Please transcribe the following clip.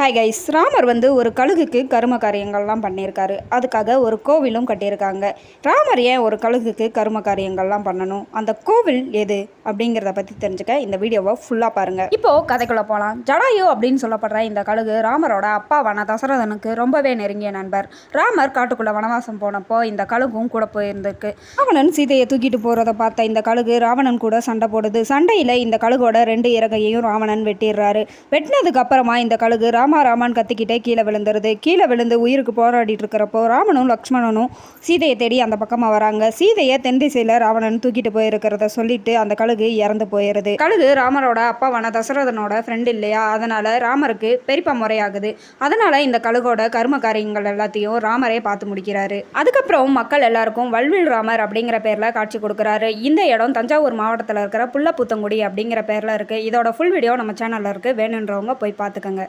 Hi guys Ramar வந்து ஒரு கழுகுக்கு கரும காரியங்கள்லாம் பண்ணியிருக்காரு. அதுக்காக ஒரு கோவிலும் கட்டியிருக்காங்க. ராமர் ஏன் ஒரு கழுகுக்கு கரும காரியங்கள்லாம் பண்ணணும்? அந்த கோவில் எது? அப்படிங்கிறத பற்றி தெரிஞ்சுக்க இந்த வீடியோவை ஃபுல்லாக பாருங்கள் இப்போது கதைக்குள்ளே போகலாம் ஜடாயு அப்படின்னு சொல்லப்படுற இந்த கழுகு ராமரோட அப்பாவான தசரதனுக்கு ரொம்பவே நெருங்கிய நண்பர். ராமர் காட்டுக்குள்ளே வனவாசம் போனப்போ இந்த கழுகும் கூட போயிருந்திருக்கு. ராவணன் சீதையை தூக்கிட்டு போகிறத பார்த்த இந்த கழுகு ராவணன் கூட சண்டை போடுது. சண்டையில் இந்த கழுகோட ரெண்டு இறகையையும் ராவணன் வெட்டிடுறாரு. வெட்டினதுக்கு அப்புறமா இந்த கழுகு ராம ராமான் கத்திக்கிட்டே கீழே விழுந்துருது. கீழே விழுந்து உயிருக்கு போராடிட்டு இருக்கிறப்போ ராமனும் லக்ஷ்மணனும் சீதையை தேடி அந்த பக்கமாக வராங்க. சீதையை தென் திசையில் ராவணன் தூக்கிட்டு போயிருக்கிறத சொல்லிட்டு அந்த கழுகு இறந்து போயிருது. கழுகு ராமரோட அப்பாவான தசரதனோட ஃப்ரெண்ட் இல்லையா? அதனால ராமருக்கு பெரியப்பா முறையாகுது. அதனால இந்த கழுகோட கர்ம காரியங்கள் எல்லாத்தையும் ராமரே பார்த்து முடிக்கிறாரு. அதுக்கப்புறம் மக்கள் எல்லாருக்கும் வல்வில் ராமர் அப்படிங்கிற பேரில் காட்சி கொடுக்குறாரு. இந்த இடம் தஞ்சாவூர் மாவட்டத்தில் இருக்கிற புள்ளப்புத்தங்குடி அப்படிங்கிற பேரில் இருக்குது இதோட ஃபுல் வீடியோ நம்ம சேனலில் இருக்குது வேணுன்றவங்க போய் பார்த்துக்கோங்க.